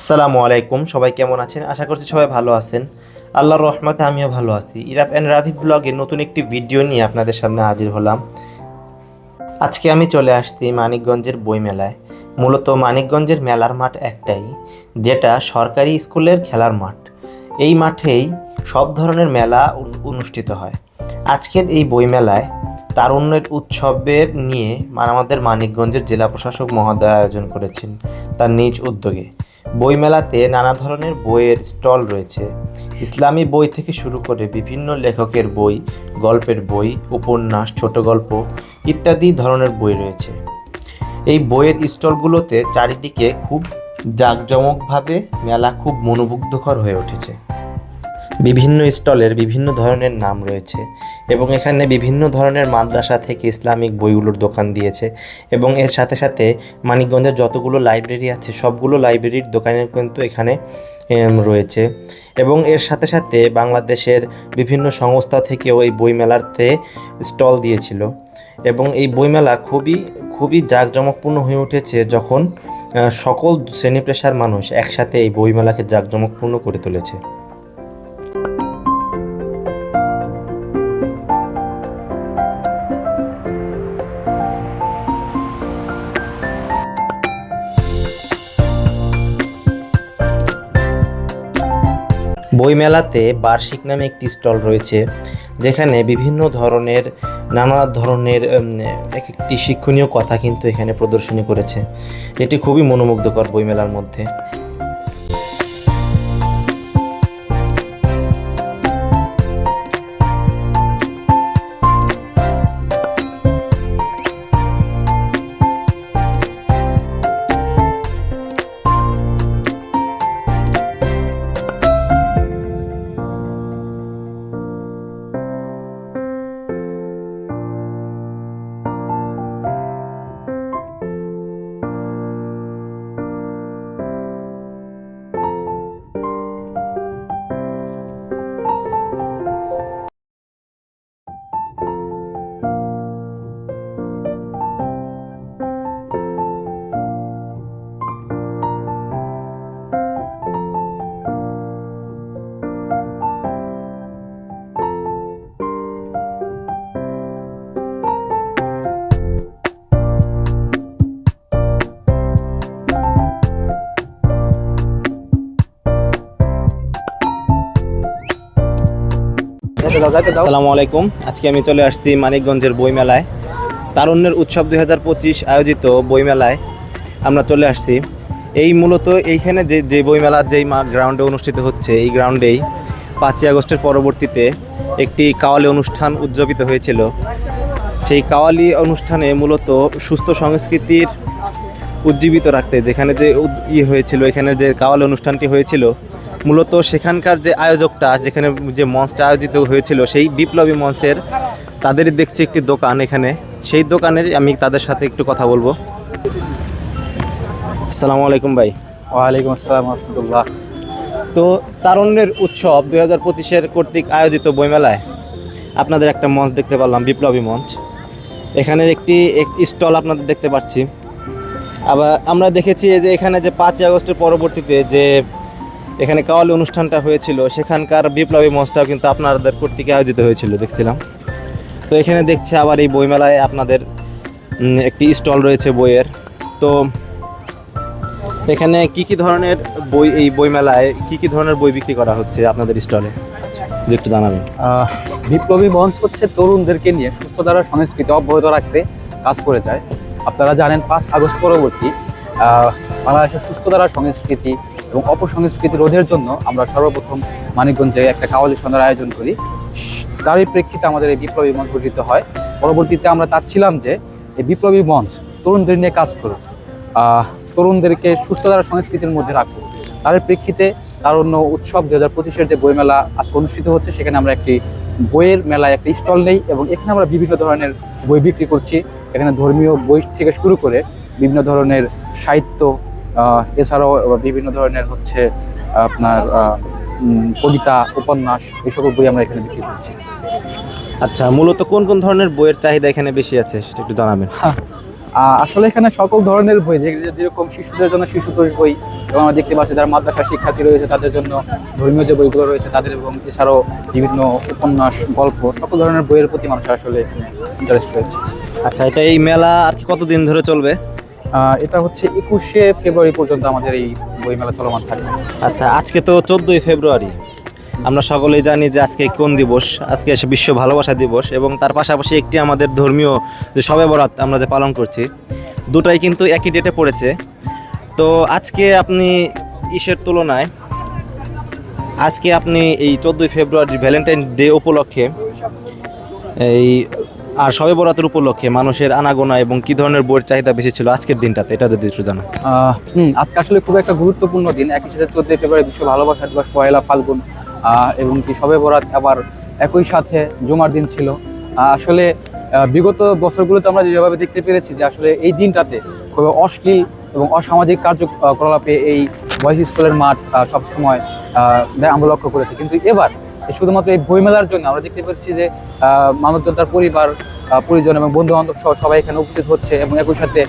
আসসালামু আলাইকুম, সবাই কেমন আছেন? আশা করছি সবাই ভালো আছেন। আল্লাহর রহমতে আমিও ভালো আছি। ইরাপ অ্যান্ড রাফি ব্লগে নতুন একটি ভিডিও নিয়ে আপনাদের সামনে হাজির হলাম। আজকে আমি চলে আসছি মানিকগঞ্জের বইমেলায়। মূলত মানিকগঞ্জের মেলার মাঠ একটাই, যেটা সরকারি স্কুলের খেলার মাঠ। এই মাঠেই সব ধরনের মেলা অনুষ্ঠিত হয়। আজকের এই বইমেলায় তারুণ্যের উৎসবের নিয়ে আমাদের মানিকগঞ্জের জেলা প্রশাসক মহোদয় আয়োজন করেছেন তার নিজ উদ্যোগে। বইমেলাতে নানা ধরনের বইয়ের স্টল রয়েছে। ইসলামী বই থেকে শুরু করে বিভিন্ন লেখকের বই, গল্পের বই, উপন্যাস, ছোট গল্প ইত্যাদি ধরনের বই রয়েছে। এই বইয়ের স্টলগুলোতে চারিদিকে খুব জাঁকজমকভাবে মেলা খুব মনোমুগ্ধকর হয়ে উঠেছে। বিভিন্ন স্টলের বিভিন্ন ধরনের নাম রয়েছে এবং এখানে বিভিন্ন ধরনের মাদ্রাসা থেকে ইসলামিক বইগুলোর দোকান দিয়েছে এবং এর সাথে সাথে মানিকগঞ্জের যতগুলো লাইব্রেরি আছে, সবগুলো লাইব্রেরির দোকানের কিন্তু এখানে রয়েছে। এবং এর সাথে সাথে বাংলাদেশের বিভিন্ন সংস্থা থেকেও এই বইমেলাতে স্টল দিয়েছিল। এবং এই বইমেলা খুবই খুবই জাঁকজমকপূর্ণ হয়ে উঠেছে যখন সকল শ্রেণি পেশার মানুষ একসাথে এই বইমেলাকে জাঁকজমকপূর্ণ করে তুলেছে। বইমেলাতে বার্ষিক নামে একটি স্টল রয়েছে, যেখানে বিভিন্ন ধরনের, নানা ধরনের এক একটি শিক্ষণীয় কথা কিন্তু এখানে প্রদর্শনী করেছে। এটি খুবই মনোমুগ্ধকর বইমেলার মধ্যে। আসসালামু আলাইকুম। আজকে আমি চলে আসছি মানিকগঞ্জের বইমেলায়। তারুণ্যের উৎসব দুই হাজার পঁচিশ আয়োজিত বইমেলায় আমরা চলে আসছি। এই মূলত এইখানে যে যে বইমেলার যেই গ্রাউন্ডে অনুষ্ঠিত হচ্ছে, এই গ্রাউন্ডেই পাঁচই আগস্টের পরবর্তীতে একটি কাওয়ালি অনুষ্ঠান উদযাপিত হয়েছিল। সেই কাওয়ালি অনুষ্ঠানে মূলত সুস্থ সংস্কৃতির উজ্জীবিত রাখতে, যেখানে যে উদ- ই হয়েছিল, এখানে যে কাওয়ালি অনুষ্ঠানটি হয়েছিল মূলত সেখানকার যে আয়োজকটা যেখানে যে মঞ্চটা আয়োজিত হয়েছিল সেই বিপ্লবী মঞ্চের তাদের দেখছি একটি দোকান এখানে। সেই দোকানের আমি তাদের সাথে একটু কথা বলব। আসসালামু আলাইকুম ভাই। ওয়ালাইকুম আসসালাম রহমতুল্লাহ। তো তারুণ্যের উৎসব দুই হাজার পঁচিশের কর্তৃক আয়োজিত বইমেলায় আপনাদের একটা মঞ্চ দেখতে পারলাম বিপ্লবী মঞ্চ। এখানের একটি স্টল আপনাদের দেখতে পাচ্ছি আবার আমরা দেখেছি যে এখানে যে পাঁচই আগস্টের পরবর্তীতে যে এখানে কাওয়ালি অনুষ্ঠানটা হয়েছিল। সেখানকার বিপ্লবী মঞ্চটাও কিন্তু আপনাদের কর্তৃক আয়োজিত হয়েছিল, দেখছিলাম। তো এখানে দেখছি আবার এই বইমেলায় আপনাদের একটি স্টল রয়েছে বইয়ের। তো এখানে কি কি ধরনের বই, এই বইমেলায় কি কি ধরনের বই বিক্রি করা হচ্ছে আপনাদের স্টলে? যদি একটু জানাবেন। বিপ্লবী মঞ্চ হচ্ছে তরুণদেরকে নিয়ে সুস্থ ধারা সংস্কৃতি, অব্যাহত রাখতে কাজ করে যায়। আপনারা জানেন, পাঁচ আগস্ট পরবর্তী বাংলাদেশের সুস্থ ধারা সংস্কৃতি এবং অপসংস্কৃতি রোধের জন্য আমরা সর্বপ্রথম মানিকগঞ্জে একটা কাওয়ালি সন্ধ্যার আয়োজন করি। তারই প্রেক্ষিতে আমাদের এই বিপ্লবী মঞ্চ গঠিত হয়। পরবর্তীতে আমরা চাচ্ছিলাম যে এই বিপ্লবী মঞ্চ তরুণদের নিয়ে কাজ করুক তরুণদেরকে সুস্থ সংস্কৃতির মধ্যে রাখুক। তার প্রেক্ষিতে তার অন্য উৎসব দু হাজার পঁচিশের যে বইমেলা আজকে অনুষ্ঠিত হচ্ছে, সেখানে আমরা একটি বইয়ের মেলায় একটি স্টল নেই এবং এখানে আমরা বিভিন্ন ধরনের বই বিক্রি করছি। এখানে ধর্মীয় বই থেকে শুরু করে বিভিন্ন ধরনের সাহিত্য এছাড়াও বিভিন্ন ধরনের হচ্ছে আপনার কবিতা উপন্যাস সকল বই আমরা এখানে বিক্রি করছি। আচ্ছা মূলত কোন কোন ধরনের বইয়ের চাহিদা এখানে বেশি আছে সেটা একটু জানাবেন। আসলে এখানে সকল ধরনের বই যেরকম শিশুদের জন্য শিশুতোষ বই এবং আমরা দেখতে পাচ্ছি যারা মাদ্রাসা শিক্ষার্থী রয়েছে তাদের জন্য ধর্মীয় যে বইগুলো রয়েছে তাদের এবং এছাড়াও বিভিন্ন উপন্যাস গল্প সকল ধরনের বইয়ের প্রতি মানুষের আসলে এখানে ইন্টারেস্ট রয়েছে। আচ্ছা এটা এই মেলা আর কি কতদিন ধরে চলবে? এটা হচ্ছে একুশে ফেব্রুয়ারি পর্যন্ত আমাদের এই বইমেলা চলমান থাকবে আচ্ছা আজকে তো চোদ্দোই ফেব্রুয়ারি। আমরা সকলেই জানি যে আজকে কোন দিবস? আজকে বিশ্ব ভালোবাসা দিবস এবং তার পাশাপাশি একটি আমাদের ধর্মীয় যে সবে বরাত আমরা যে পালন করছি, দুটাই কিন্তু একই ডেটে পড়েছে। তো আজকে আপনি ইসের তুলনায়, আজকে আপনি এই চোদ্দোই ফেব্রুয়ারি ভ্যালেন্টাইন ডে উপলক্ষে এই আর সবে বরাতের উপলক্ষে মানুষের আনাগোনা এবং কি ধরনের বইয়ের চাহিদা বেশি ছিল আজকের দিনটাতে, এটা যদি একটু জানো আজকে আসলে খুব একটা গুরুত্বপূর্ণ দিন। একই সাথে চোদ্দই ফেব্রুয়ারি বিশ্ব ভালোবাসা দিবস, পয়লা ফাল্গুন এবং কি সবে বরাত আবার একই সাথে জুমার দিন ছিল। আসলে বিগত বছরগুলোতে আমরা যেভাবে দেখতে পেরেছি যে আসলে এই দিনটাতে খুব অশ্লীল এবং অসামাজিক কার্যকলাপে এই বয়েজ স্কুলের মাঠ সবসময় আমরা লক্ষ্য করেছি। কিন্তু এবার শুধুমাত্র এই বইমেলার জন্য, আমরা দেখতে পাচ্ছি যে মানুষজন, তার পরিবার পরিজন এবং বন্ধু বান্ধব সহ সবাই এখানে উপস্থিত হচ্ছে এবং একই সাথে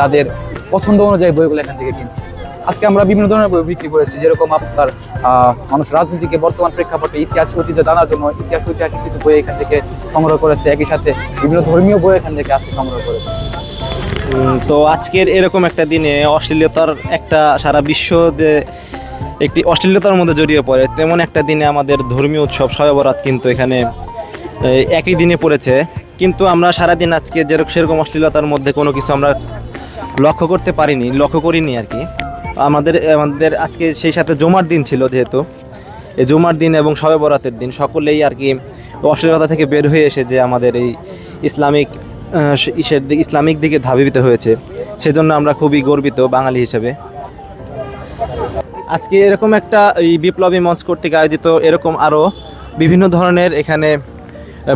তাদের পছন্দ অনুযায়ী বইগুলো এখান থেকে কিনছে। আজকে আমরা বিভিন্ন ধরনের বই বিক্রি করেছি, যেরকম আপনার মানুষ রাজনীতিকে বর্তমান প্রেক্ষাপটে, ইতিহাস অতীতে জানার জন্য ইতিহাস, ঐতিহাসিক কিছু বই এখান থেকে সংগ্রহ করেছে। একই সাথে বিভিন্ন ধর্মীয় বই এখান থেকে আজকে সংগ্রহ করেছে। তো আজকের এরকম একটা দিনে অশ্লীলতার একটা সারা বিশ্ব একটি অশ্লীলতার মধ্যে জড়িয়ে পড়ে। তেমন একটা দিনে আমাদের ধর্মীয় উৎসব শবে বরাত কিন্তু এখানে একই দিনে পড়েছে। কিন্তু আমরা সারাদিন আজকে যেরকম সেরকম অশ্লীলতার মধ্যে কোনো কিছু আমরা লক্ষ্য করতে পারিনি, লক্ষ্য করিনি আর কি। আমাদের আমাদের আজকে সেই সাথে জমার দিন ছিল যেহেতু। এই জুমার দিন এবং শবে বরাতের দিন সকলেই আর কি অশ্লীলতা থেকে বের হয়ে এসে যে আমাদের এই ইসলামিক ইসলামিক দিকে ধাবিত হয়েছে। সেজন্য আমরা খুবই গর্বিত বাঙালি হিসেবে। আজকে এরকম একটা এই বিপ্লবী মঞ্চ কর্তৃক আয়োজিত এরকম আরও বিভিন্ন ধরনের এখানে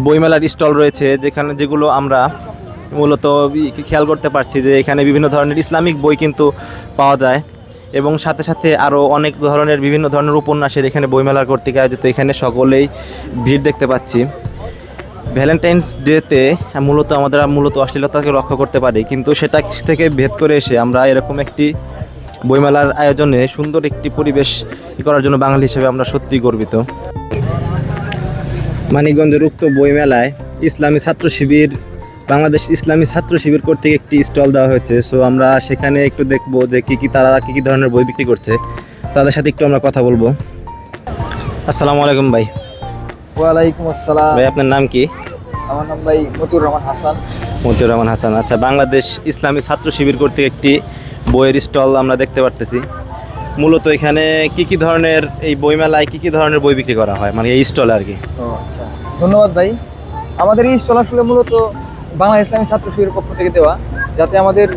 বইমেলার স্টল রয়েছে, যেখানে যেগুলো আমরা মূলত খেয়াল করতে পারছি যে এখানে বিভিন্ন ধরনের ইসলামিক বই কিন্তু পাওয়া যায় এবং সাথে সাথে আরও অনেক ধরনের বিভিন্ন ধরনের উপন্যাসের এখানে বইমেলার কর্তৃক আয়োজিত। এখানে সকলেই ভিড় দেখতে পাচ্ছি। ভ্যালেন্টাইন্স ডেতে মূলত আমাদের মূলত অশ্লীলতাকে রক্ষা করতে পারি, কিন্তু সেটা থেকে ভেদ করে এসে আমরা এরকম একটি বইমেলার আয়োজনে সুন্দর একটি পরিবেশ ই করার জন্য বাঙালি হিসেবে আমরা সত্যিই গর্বিত। মানিকগঞ্জের উক্ত বইমেলায় ইসলামী ছাত্র শিবির বাংলাদেশ ইসলামী ছাত্র শিবির কর্তৃক একটি স্টল দেওয়া হয়েছে। সো আমরা সেখানে একটু দেখব যে কী কী তারা কী কী ধরনের বই বিক্রি করছে। তাদের সাথে একটু আমরা কথা বলব। আসসালামু আলাইকুম ভাই। ওয়ালাইকুম আসসালাম। ভাই আপনার নাম কি? আমার নাম ভাই মতুর রহমান হাসান। মতিউর রহমান হাসান। আচ্ছা বাংলাদেশ ইসলামী ছাত্র শিবির কর্তৃক একটি বইয়ের স্টল আমরা দেখতে পারতেছি। মূলত এখানে কি কি ধরনের এই বইমেলায় কি কি ধরনের বই বিক্রি করা হয়? মানে এই স্টলে আর কি। আচ্ছা ধন্যবাদ ভাই। আমাদের এই স্টল আসলে মূলত বাংলা ইসলামী ছাত্র শিবিরের পক্ষ থেকে দেওয়া, যাতে আমাদের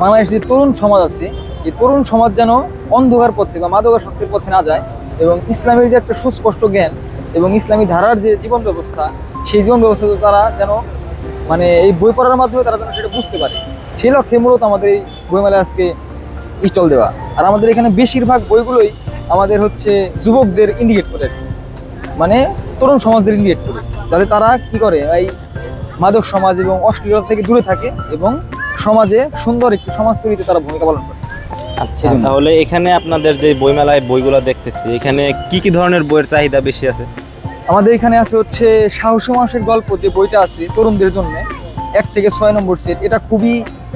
বাংলাদেশের যে তরুণ সমাজ আছে, এই তরুণ সমাজ যেন অন্ধকার পথে বা মাদকাসক্তির পথে না যায় এবং ইসলামের যে একটা সুস্পষ্ট জ্ঞান এবং ইসলামী ধারার যে জীবন ব্যবস্থা, সেই জীবন ব্যবস্থা তারা যেন মানে এই বই পড়ার মাধ্যমে তারা যেন সেটা বুঝতে পারে। সেই লক্ষ্যে মূলত আমাদের এই বইমেলায় আজকে স্টল দেওয়া। আর আমাদের এখানে বেশিরভাগ বইগুলোই আমাদের হচ্ছে যুবকদের ইন্ডিকেট করে। মানে তরুণ সমাজদের ইন্ডিকেট করে। যাতে তারা কি করে এই মাদক সমাজ এবং অশ্লীলতা থেকে দূরে থাকে এবং সমাজে সুন্দর একটি সমাজ তৈরিতে তারা ভূমিকা পালন করে। আচ্ছা তাহলে এখানে আপনাদের যে বইমেলায় বইগুলো দেখতেছি এখানে কি কি ধরনের বইয়ের চাহিদা বেশি আছে? আমাদের এখানে আছে হচ্ছে সাহসী মানুষের গল্প যে বইটা আছে তরুণদের জন্য এক থেকে ছয় নম্বর সেট। এটা খুবই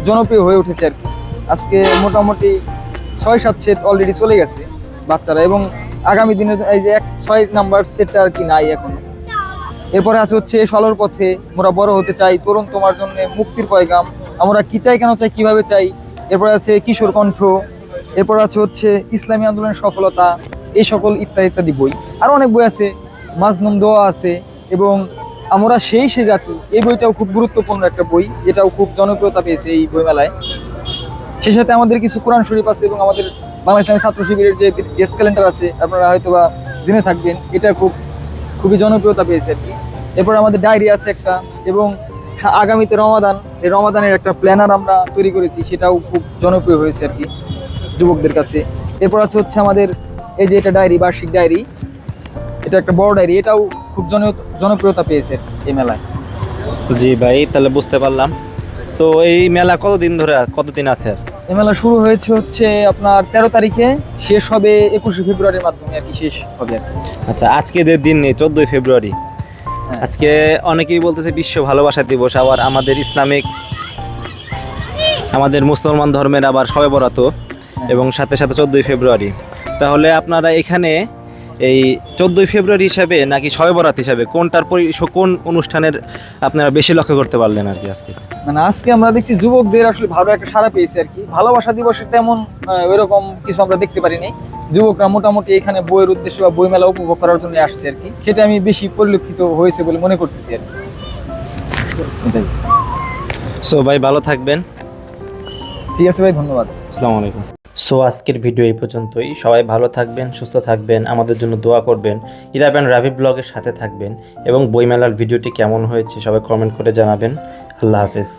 জনপ্রিয় হয়ে উঠেছে আর কি। আজকে মোটামুটি ছয়, সাত সেট অলরেডি চলে গেছে বাচ্চারা এবং আগামী দিনে এই যে এক, ছয় নাম্বার সেটটা আর কি নাই এখনও। এরপরে আছে হচ্ছে সলোর পথে আমরা বড় হতে চাই, তরুণ তোমার জন্য মুক্তির পয়গাম। আমরা কি চাই, কেন চাই, কীভাবে চাই? এরপরে আছে কিশোর কণ্ঠ। এরপর আছে হচ্ছে ইসলামী আন্দোলনের সফলতা। এই সকল ইত্যাদি ইত্যাদি বই। আরও অনেক বই আছে মাজনুম দোয়া আছে এবং আমরা সেই সে জাতি। এই বইটাও খুব গুরুত্বপূর্ণ একটা বই, এটাও খুব জনপ্রিয়তা পেয়েছে এই বইমেলায়। সেই সাথে আমাদের কিছু কোরআন শরীফ আছে এবং আমাদের বাংলা ইসলামী ছাত্র শিবিরের যে গেস ক্যালেন্ডার আছে, আপনারা হয়তো বা জেনে থাকবেন, এটা খুব, খুবই জনপ্রিয়তা পেয়েছে আর কি। এরপর আমাদের ডায়েরি আছে একটা, এবং আগামীতে রমাদান, এই রমাদানের একটা প্ল্যানার আমরা তৈরি করেছি, সেটাও খুব জনপ্রিয় হয়েছে আর কি যুবকদের কাছে। এরপর আছে হচ্ছে আমাদের, এই যে এটা ডায়েরি বার্ষিক ডায়েরি এটা একটা বড় ডায়েরি এটাও খুব জন জনপ্রিয়তা পেয়েছে এই মেলায়। জি ভাই, তাহলে বুঝতে পারলাম। তো এই মেলা কতদিন ধরে, কতদিন আছে আর? এই মেলা শুরু হয়েছে হচ্ছে আপনার তেরো তারিখে। শেষ হবে একুশে ফেব্রুয়ারির মাধ্যমে আর কি শেষ হবে আচ্ছা আজকে যে দিন নেই চোদ্দোই ফেব্রুয়ারি। হ্যাঁ। আজকে অনেকেই বলতেছে বিশ্ব ভালোবাসা দিবস আবার আমাদের ইসলামিক আমাদের মুসলমান ধর্মের আবার সবে বরাত এবং সাথে সাথে চোদ্দোই ফেব্রুয়ারি। তাহলে আপনারা এখানে এই চোদ্দোই ফেব্রুয়ারি হিসাবে নাকি সবে বরাত হিসাবে কোনটার পরি কোন অনুষ্ঠানের আপনারা বেশি লক্ষ্য করতে পারলেন আর কি আজকে? মানে আজকে আমরা দেখছি যুবকদের আসলে ভালো একটা সাড়া পেয়েছে আর কি। ভালোবাসা দিবসে তেমন ওইরকম কিছু আমরা দেখতে পারিনি। যুবকরা মোটামুটি এখানে বইয়ের উদ্দেশ্যে বা বই মেলা উপভোগ করার জন্য আসছে আর কি। সেটা আমি বেশি পরিলক্ষিত হয়েছে বলে মনে করতেছি আর কি। সো ভাই ভালো থাকবেন। ঠিক আছে ভাই ধন্যবাদ। আসসালামু আলাইকুম। সো আজকের ভিডিও এই পর্যন্তই। সবাই ভালো থাকবেন, সুস্থ থাকবেন, আমাদের জন্য দোয়া করবেন। ইরাব অ্যান্ড রাভি ব্লগের সাথে থাকবেন এবং বইমেলার ভিডিওটি কেমন হয়েছে সবাই কমেন্ট করে জানাবেন। আল্লাহ হাফেজ।